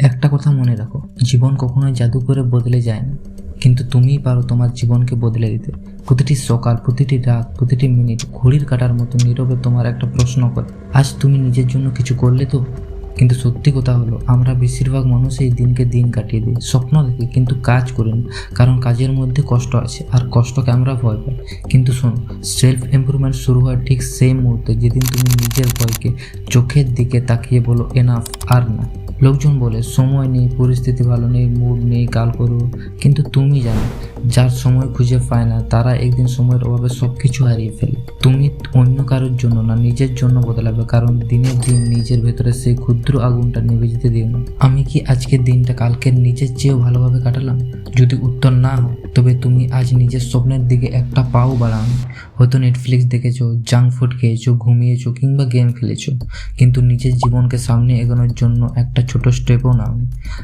একটা কথা মনে রাখো, জীবন কখনোই জাদু করে বদলে যায় না। কিন্তু তুমিই পারো তোমার জীবনকে বদলে দিতে। প্রতিটি সকাল, প্রতিটি রাত, প্রতিটি মিনিট ঘড়ির কাটার মতো নীরবে তোমার একটা প্রশ্ন করে, আজ তুমি নিজের জন্য কিছু করলে তো? কিন্তু সত্যি কথা হলো, আমরা বেশিরভাগ মানুষ এই দিনকে দিন কাটিয়ে দিই, স্বপ্ন দেখি কিন্তু কাজ করি না, কারণ কাজের মধ্যে কষ্ট আছে আর কষ্টকে আমরা ভয় পাই। কিন্তু শোনো সেলফ ইমপ্রুভমেন্ট শুরু হয় ঠিক সেই মুহূর্তে যেদিন তুমি নিজের ভয়কে চোখের দিকে তাকিয়ে বলো এনাফ আর না। লোকজন বলে, সময় নেই, পরিস্থিতি ভালো নেই মুড নেই, কাল করো কিন্তু তুমি জানো যার সময় খুঁজে পায় না, তারা একদিন সময়ের অভাবে সব কিছু হারিয়ে ফেলে। তুমি অন্য কারোর জন্য না, নিজের জন্য বদলাবে, কারণ দিনের দিন নিজের ভেতরে সেই ক্ষুদ্র আগুনটা নিভে যেতে দিও না। আমি কি আজকের দিনটা কালকের নিজের চেয়েও ভালোভাবে কাটালাম? যদি উত্তর না হয়, তবে তুমি আজ নিজের স্বপ্নের দিকে একটা পাও বাড়াও। হয়তো নেটফ্লিক্স দেখেছ জাঙ্ক ফুড খেয়েছো, ঘুমিয়েছো, কিংবা গেম খেলেছো, কিন্তু নিজের জীবনকে সামনে এগোনোর জন্য একটা ছোট স্টেপও নাও।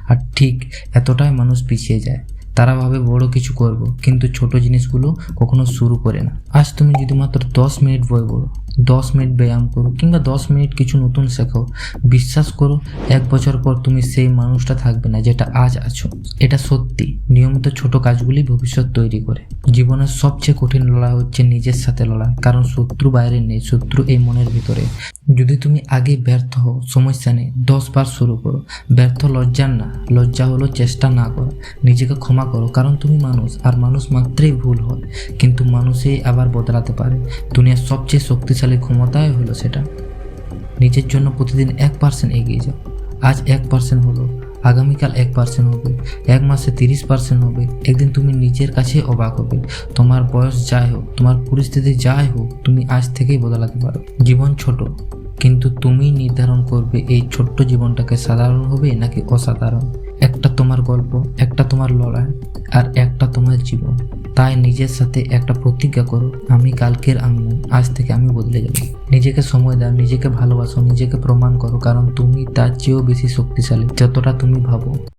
আর ঠিক এতটাই মানুষ পিছিয়ে যায়। তারা ভাবে বড় কিছু করব, কিন্তু ছোট জিনিসগুলো কখনো শুরু করে না। আজ তুমি যদি মাত্র দশ মিনিট বই পড়ো দশ মিনিট ব্যায়াম করো কিংবা দশ মিনিট কিছু নতুন শেখো। বিশ্বাস করো, এক বছর পর তুমি সেই মানুষটা থাকবে না যেটা আজ আছো। এটা সত্যি। নিয়মিত ছোট কাজগুলি ভবিষ্যৎ তৈরি করে। জীবনের সবচেয়ে কঠিন লড়াই হচ্ছে নিজের সাথে লড়াই কারণ শত্রু বাইরে নেই, শত্রু এই মনের ভিতরে। যদি তুমি আগে ব্যর্থ হও, সমস্যা নেই, দশ বার শুরু করো। ব্যর্থ লজ্জার না, লজ্জা হলো চেষ্টা না করা। নিজেকে ক্ষমা করো, কারণ তুমি মানুষ, আর মানুষ মাত্রেই ভুল হয়। কিন্তু মানুষই আবার বদলাতে পারে। দুনিয়ার সবচেয়ে শক্তিশালী ক্ষমতাই হলো সেটা। নিজের জন্য প্রতিদিন এক পার্সেন্ট এগিয়ে যাও। আজ এক পার্সেন্ট হলো, আগামীকাল এক পার্সেন্ট হবে, এক মাসে তিরিশ পার্সেন্ট হবে, একদিন তুমি নিজের কাছে অবাক হবে। তোমার বয়স যাই হোক, তোমার পরিস্থিতি যাই হোক, তুমি আজ থেকেই বদলাতে পারো। জীবন ছোট, কিন্তু তুমি নির্ধারণ করবে এই ছোট্ট জীবনটাকে সাধারণ হবে নাকি অসাধারণ? একটা তোমার গল্প, একটা তোমার লড়াই, আর একটা তোমার জীবন। তাই নিজের সাথে একটা প্রতিজ্ঞা করো, আমি কালকের আমি আজ থেকে আমি বদলে যাব। নিজেকে সময় দাও, নিজেকে ভালোবাসো, নিজেকে প্রমাণ করো, কারণ তুমি তার চেয়েও বেশি শক্তিশালী, যতটা তুমি ভাবো।